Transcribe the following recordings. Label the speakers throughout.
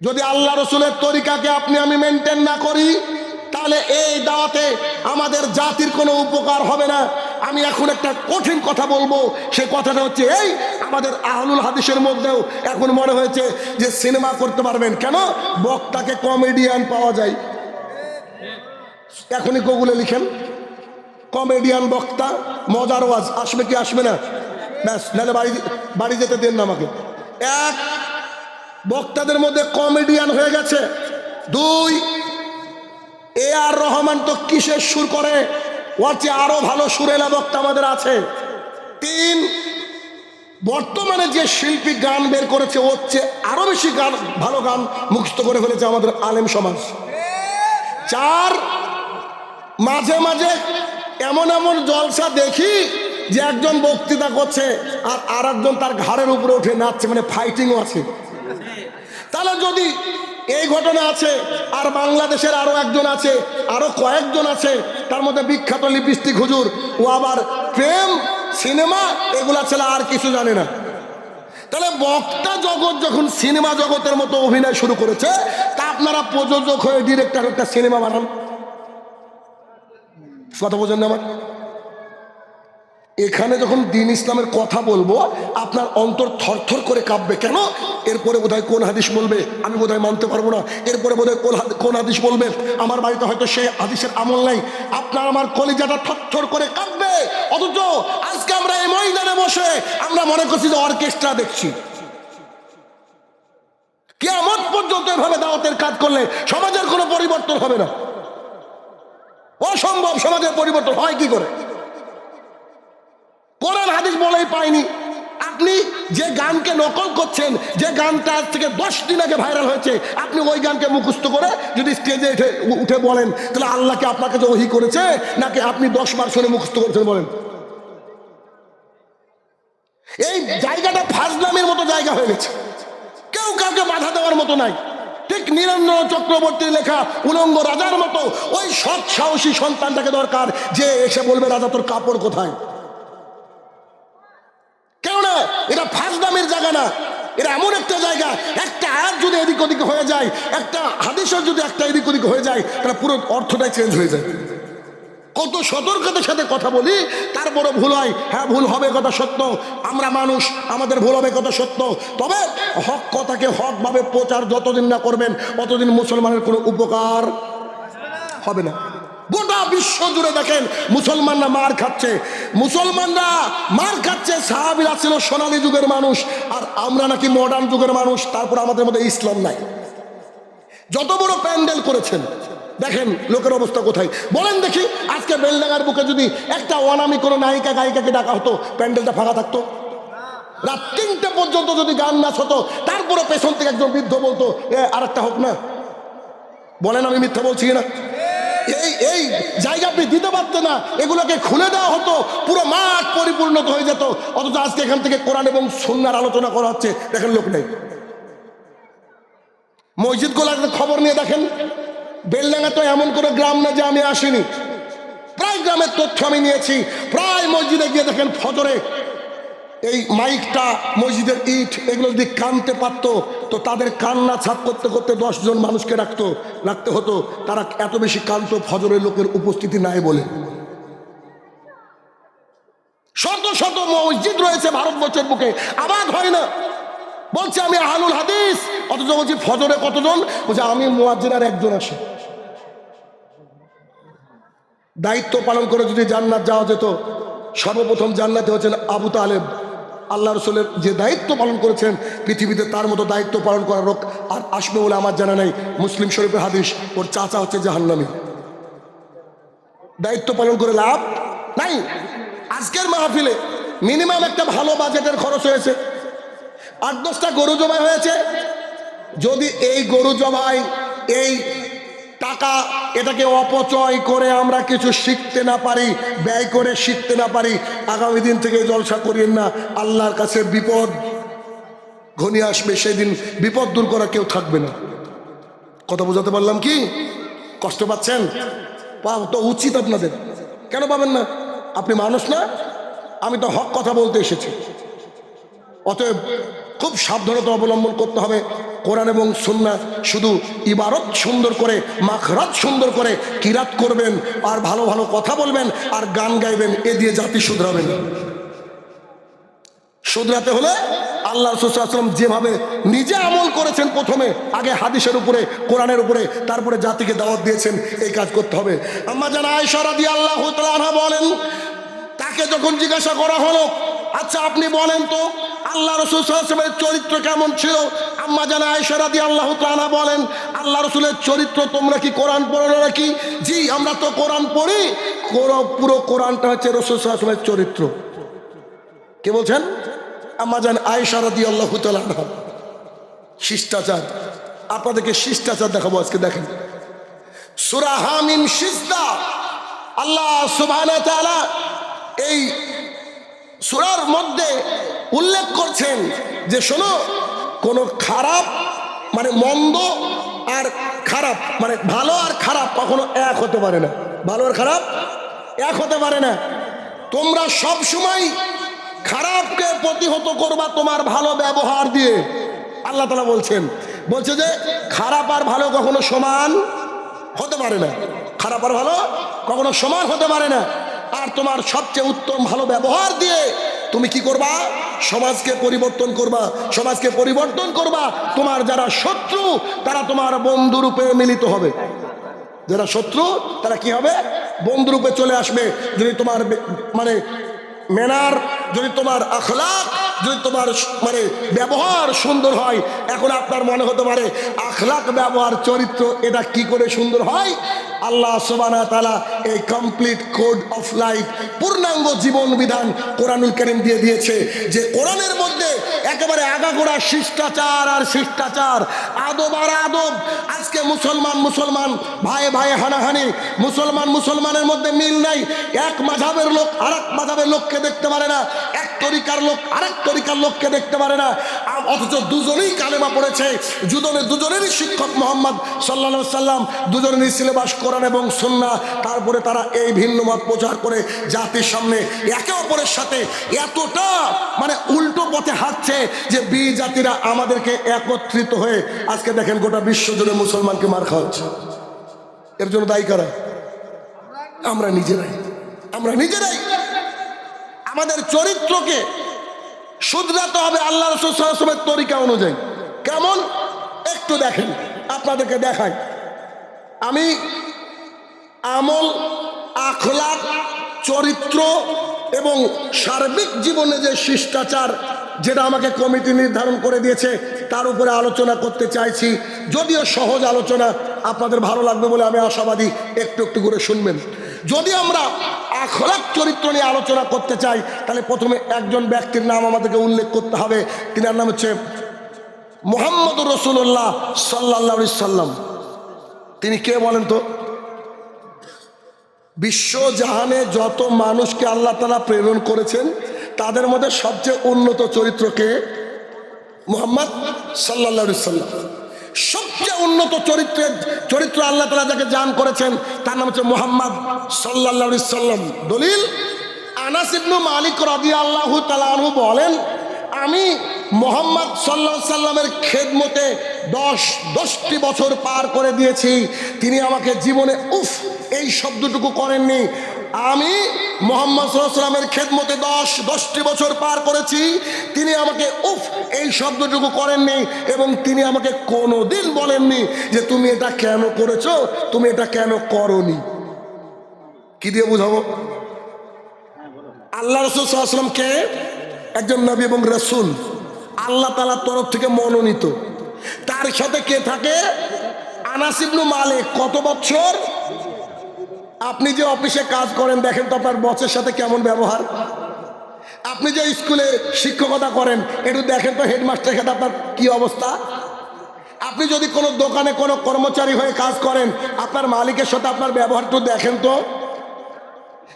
Speaker 1: যদি আল্লাহ রসুলের তরিকাকে আপনি আমি মেনটেন না করি, তাহলে এই দাওয়াতে আমাদের জাতির কোনো উপকার হবে না। আমি এখন একটা কঠিন কথা বলব। সে কথাটা হচ্ছে এই, আমাদের আহলুল হাদিসের মধ্যেও এখন মনে হয়েছে যে সিনেমা করতে পারবেন। কেন? বক্তাকে কমেডিয়ান পাওয়া যায়। এখনই গুগলে লিখেন কমেডিয়ান বক্তা, মজার ওয়াজ। আসবে কি আসবে না? ব্যাস, নাহলে বাড়ি বাড়ি যেতে দেন না আমাকে। এক বক্তাদের মধ্যে কমেডিয়ান হয়ে গেছে। দুই এ আর রহমান তো কিসের সুর করে? ওর চেয়ে আরও ভালো সুরেলা বক্তা আমাদের আছে। তিন, বর্তমানে যে শিল্পী গান বের করেছে, ওর চেয়ে আরও বেশি গান, ভালো গান মুখস্থ করে ফেলেছে আমাদের আলেম সমাজ। চার, মাঝে মাঝে এমন এমন জলসা দেখি যে একজন বক্তৃতা করছে আর আর তার ঘাড়ের উপরে উঠে নাচছে মানে ফাইটিংও আছে। তাহলে যদি এই ঘটনা আছে, আর বাংলাদেশের আরও একজন আছে, আরও কয়েকজন আছে, তার মধ্যে বিখ্যাত লিপস্টিক হুজুর ও আবার প্রেম সিনেমা, এগুলা ছেলে আর কিছু জানে না। তাহলে বক্তা জগৎ যখন সিনেমা জগতের মতো অভিনয় শুরু করেছে, তা আপনারা প্রযোজক হয়ে ডিরেক্টর একটা সিনেমা বানান। কথা বোঝেন না আমার? এখানে যখন দিন ইসলামের কথা বলব, আপনার অন্তর থরথর করে কাঁপবে। কেন? এরপরে বোধহয় কোন হাদিস বলবে? আমি বোধহয় মানতে পারব না। এরপরে বোধহয় কোন কোন হাদিস বলবে? আমার বাড়িতে হয়তো সেই হাদিসের আমল নাই। আপনার আমার কলিজাটা থরথর করে কাঁপবে। অথচ আজকে আমরা এই ময়দানে বসে আমরা মনে করছি যে অর্কেস্ট্রা দেখছি। কেমন পর্যন্ত এভাবে দাওয়াতের কাজ করলে সমাজের কোনো পরিবর্তন হবে না। অসম্ভব সমাজের পরিবর্তন হয় কি করে? হাদিস বলেই পাইনি। আপনি যে গানকে নকল করছেন, যে গানটা আজ থেকে দশ দিন আগে ভাইরাল হয়েছে, আপনি ওই গানকে মুখস্থ করে যদি স্টেজে উঠে উঠে বলেন, তাহলে আল্লাহকে আপনার কাছে ওহি করেছে, নাকি আপনি দশ বার শুনে মুখস্থ করেছেন বলেন? এই জায়গাটা ফাজলামের মতো জায়গা হয়ে গেছে। কেউ কাউকে বাধা দেওয়ার মতো নাই। ঠিক নিরঞ্জন চক্রবর্তীর লেখা উলঙ্গ রাজার মতো, ওই সৎ সাহসী সন্তানটাকে দরকার, যে এসে বলবে, রাজা, তোর কাপড় কোথায়? এটা ফাঁসদামের জায়গা না। এটা এমন একটা জায়গা, একটা আয়াত যদি এদিক ওদিক হয়ে যায়, একটা হাদিসের যদি একটা এদিক ওদিক হয়ে যায়, তাহলে পুরো অর্থটাই চেঞ্জ হয়ে যায়। কত সতর্কতার সাথে কথা বলি, তারপরও ভুল হয়। হ্যাঁ ভুল হবে কথা সত্য। আমরা মানুষ, আমাদের ভুল হবে কথা সত্য। তবে হক কথাকে হকভাবে প্রচার যতদিন না করবেন ততদিন মুসলমানের কোনো উপকার হবে না। গোটা বিশ্ব জুড়ে দেখেন মুসলমানরা মার খাচ্ছে। মুসলমানরা মার খাচ্ছে, সাহাবিরা ছিল সোনালী যুগের মানুষ, আর আমরা নাকি মডার্ন যুগের মানুষ, তারপর আমাদের মধ্যে ইসলাম নাই। যত বড় প্যান্ডেল করেছেন, দেখেন লোকের অবস্থা কোথায়। বলেন দেখি, আজকে বেলডাঙ্গার বুকে যদি একটা অনামি কোনো নায়িকা, গায়িকাকে ডাকা হতো, প্যান্ডেলটা ফাঁকা থাকতো? রাত তিনটে পর্যন্ত যদি গান নাচ হতো তারপরে পেছন থেকে একজন বৃদ্ধ বলতো, এ আর একটা হোক না। বলেন আমি মিথ্যা বলছি না? এই এই, জায়গা আপনি দিতে পারতেন না। এগুলোকে খুলে দেওয়া হতো, পুরো মাঠ পরিপূর্ণ হয়ে যেত। অথচ আজকে এখান থেকে কোরআন এবং সন্ন্যার আলোচনা করা হচ্ছে, দেখেন লোক নেই। মসজিদগুলোর খবর নিয়ে দেখেন বেলডাঙ্গা তো এমন কোনো গ্রাম না যে আমি আসিনি। প্রায় গ্রামের তথ্য আমি নিয়েছি। প্রায় মসজিদে গিয়ে দেখেন ফজরে এই মাইকটা মসজিদের ইট, এগুলো যদি কানতে পারতো, তো তাদের কান্না ছাপ করতে করতে দশজন মানুষকে রাখতো, রাখতে হতো। তারা এত বেশি কান্ত ফজরের লোকের উপস্থিতি নাই বলে। শত শত মসজিদ রয়েছে ভারতবর্ষের বুকে, আবাদ হয় না। বলছে আমি আহানুল হাদিস, অথচ বলছি ফজরে কতজন? বলছে আমি মোয়াজ্জিনার একজন আসে দায়িত্ব পালন করে যদি জান্নাত যাওয়া যেত, সর্বপ্রথম জান্নাতে হচ্ছেন আবু তালেব। আল্লাহ রসুলের যে দায়িত্ব পালন করেছেন, পৃথিবীতে তার মতো দায়িত্ব পালন করার লোক আর আসবে বলে আমার জানা নেই। মুসলিম শরীফের হাদিস, ওর চাচা হচ্ছে জাহান্নামী। দায়িত্ব পালন করে লাভ নাই। আজকের মাহফিলে মিনিমাম একটা ভালো বাজেটের খরচ হয়েছে। আট দশটা গরু জবাই হয়েছে। যদি এই গরু জবাই, এই টাকা, এটাকে অপচয় করে আমরা কিছু শিখতে না পারি, ব্যয় করে শিখতে না পারি। আগামী দিন থেকে জলসা করিয়েন না, আল্লাহর কাছে বিপদ ঘনিয়ে আসবে, সেদিন বিপদ দূর করা কেউ থাকবে না। কথা বোঝাতে পারলাম কি? কষ্ট পাচ্ছেন? পাওয়া তো উচিত আপনাদের। কেন পাবেন না? আপনি মানুষ না? আমি তো হক কথা বলতে এসেছি। অতএব খুব সাবধানতা অবলম্বন করতে হবে। কোরআন এবং সুন্না শুধু ইবারত সুন্দর করে মাখরাত সুন্দর করে কিরাত করবেন, আর ভালো ভালো কথা বলবেন, আর গান গাইবেন, এ দিয়ে জাতি শুধরাবেন শুধরাতে হলে আল্লাহ রসুলাম যেভাবে নিজে আমল করেছেন প্রথমে, আগে হাদিসের উপরে, কোরআনের উপরে, তারপরে জাতিকে দাওয়াত দিয়েছেন, এই কাজ করতে হবে। আম্মা জানা আয়সারা দিয়ে আল্লাহ বলেন, তাকে যখন জিজ্ঞাসা করা হলো আচ্ছা আপনি বলেন তো আল্লাহ রসুল সাল্লামের চরিত্র কেমন ছিল? আম্মা জানা আয়সারা দিয়ে আল্লাহ তাআলা বলেন, আল্লাহ রসুলের চরিত্র তোমরা কি কোরআন পড়ো নাকি? জি, আমরা তো কোরআন পড়ি। পুরো কোরআনটা হচ্ছে রসুল সাল্লামের চরিত্র। কে বলছেন? আম্মা জান আয়েশা রাদি আল্লাহ শিষ্টাচার। আপনাদেরকে শিষ্টাচার দেখাবো আজকে, দেখেন। সুরা হামিম শিস্তা আল্লাহ ওয়া এই সুরার মধ্যে উল্লেখ করছেন যে শোনো, কোনো খারাপ মানে মন্দ আর খারাপ মানে ভালো আর খারাপ কখনো এক হতে পারে না। ভালো আর খারাপ এক হতে পারে না। তোমরা সব সময় খারাপকে প্রতিহত করবা তোমার ভালো ব্যবহার দিয়ে। আল্লাহ তালা বলছেন, বলছে যে খারাপ আর ভালো কখনো সমান হতে পারে না। খারাপ আর ভালো কখনো সমান হতে পারে না। আর তোমার সবচেয়ে উত্তম ভালো ব্যবহার দিয়ে তুমি কি করবা? সমাজকে পরিবর্তন করবা। সমাজকে পরিবর্তন করবা। তোমার যারা শত্রু, তারা তোমার বন্ধুরূপে মিলিত হবে। যারা শত্রু, তারা কি হবে? বন্ধুরূপে চলে আসবে। যদি তোমার মানে মেনার যদি তোমার আখলাক যদি তোমার মানে ব্যবহার সুন্দর হয়, এখন আপনার মনে হতে পারে আখলাক ব্যবহার, চরিত্র, এটা কি করে সুন্দর হয়? আল্লাহ সোবানা তালা এই কমপ্লিট কোড অফ লাইফ পূর্ণাঙ্গ জীবন বিধান কোরআনুল করিম দিয়ে দিয়েছে যে কোরআনের মধ্যে একেবারে আগাগোড়া শিষ্টাচার আর শিষ্টাচার, আদব আর আদব। আজকে মুসলমান মুসলমান, ভাই ভাই হানাহানি, মুসলমান মুসলমানের মধ্যে মিল নাই। এক মাঝাবের লোক আর এক মাঝাবের লোককে দেখতে পারে না। তরিকার লোক, আরেক তরিকার লোককে দেখতে পারে না। অথচ দুজনেই কালেমা পড়েছে। দুজনে দুজনেরই শিক্ষক মোহাম্মদ সাল্লা সাল্লাম দুজনেরই সিলেবাস কোরআন এবং সন্না তারপরে তারা এই ভিন্ন মত প্রচার করে জাতির সামনে একে অপরের সাথে এতটা মানে উল্টো পথে হাঁটছে যে বি জাতিরা আমাদেরকে একত্রিত হয়ে আজকে দেখেন গোটা বিশ্ব জুড়ে মুসলমানকে মার খাওয়াচ্ছে এর জন্য দায়ী কারা? আমরা নিজেরাই। আমরা নিজেরাই। আমাদের চরিত্রকে শুধরাতে হবে আল্লাহ রসুলের তরিকা অনুযায়ী। কেমন? একটু দেখেন, আপনাদেরকে দেখাই। আমি আমল আখলাক চরিত্র এবং সার্বিক জীবনে যে শিষ্টাচার যেটা আমাকে কমিটি নির্ধারণ করে দিয়েছে, তার উপরে আলোচনা করতে চাইছি। যদিও সহজ আলোচনা, আপনাদের ভালো লাগবে বলে আমি আশাবাদী, একটু একটু করে শুনবেন। যদি আমরা আখলাক চরিত্র নিয়ে আলোচনা করতে চাই, তাহলে প্রথমে একজন ব্যক্তির নাম আমাদেরকে উল্লেখ করতে হবে। তিনার নাম হচ্ছে মোহাম্মদ রসুল্লাহ সাল্লাহ সাল্লাম। তিনি কে বলেন তো? বিশ্ব জাহানে যত মানুষকে আল্লাহ তালা প্রেরণ করেছেন, তাদের মধ্যে সবচেয়ে উন্নত চরিত্রকে মোহাম্মদ সাল্লা সাল্লাম। সবচেয়ে উন্নত চরিত্রের চরিত্র আল্লাহ তালা যাকে জান করেছেন, তার নাম হচ্ছে মোহাম্মদ সাল্লা সাল্লাম। দলিল, আনাস ইবনু মালিক রবি আল্লাহ তালু বলেন, আমি মোহাম্মদ সাল্লাহ সাল্লামের খেদমতে দশ, দশটি বছর পার করে দিয়েছি। তিনি আমাকে জীবনে উফ, এই শব্দটুকু করেননি। আমি মোহাম্মদ সাল্লামের খেদমতে দশ, দশটি বছর পার করেছি। তিনি আমাকে উফ, এই শব্দটুকু করেননি এবং তিনি আমাকে কোনোদিন বলেননি যে তুমি এটা কেন করেছ, তুমি এটা কেন করনি। কি দিয়ে বুঝাবো? আল্লাহ রসুল সাল্লামকে একজন নবী এবং রসুল, আল্লাহ তালার তরফ থেকে মনোনীত। তার সাথে কে থাকে? আনাসিবনু মালিক। কত বছর? আপনি যে অফিসে কাজ করেন, দেখেন তো আপনার বসের সাথে কেমন ব্যবহার। আপনি যে স্কুলে শিক্ষকতা করেন, একটু দেখেন তো হেডমাস্টারের সাথে আপনার কি অবস্থা। আপনি যদি কোনো দোকানে কোনো কর্মচারী হয়ে কাজ করেন, আপনার মালিকের সাথে আপনার ব্যবহার একটু দেখেন তো।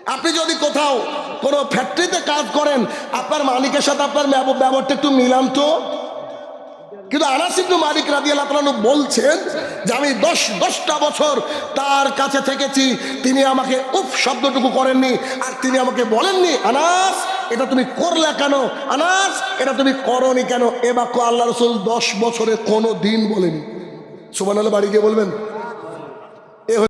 Speaker 1: আপনি যদি কোথাও কোনো ফ্যাক্টরিতে কাজ করেন, আপনার মালিকের সাথে আপনার ব্যব- ব্যবহারটা একটু মিলান তো। কিন্তু আনাসিবনু মালিক রাজি আল্লাহ তাআলা বলছেন যে আমি দশ, দশটা বছর তার কাছে থেকেছি, তিনি আমাকে উফ শব্দটুকু করেননি আর তিনি আমাকে বলেননি, আনাস, এটা তুমি করলে কেন? আনাস, এটা তুমি করনি কেন? এ বাক্য আল্লাহ রসুল দশ বছরে কোনো দিন বলেনি। সুবান বাড়ি গিয়ে বলবেন।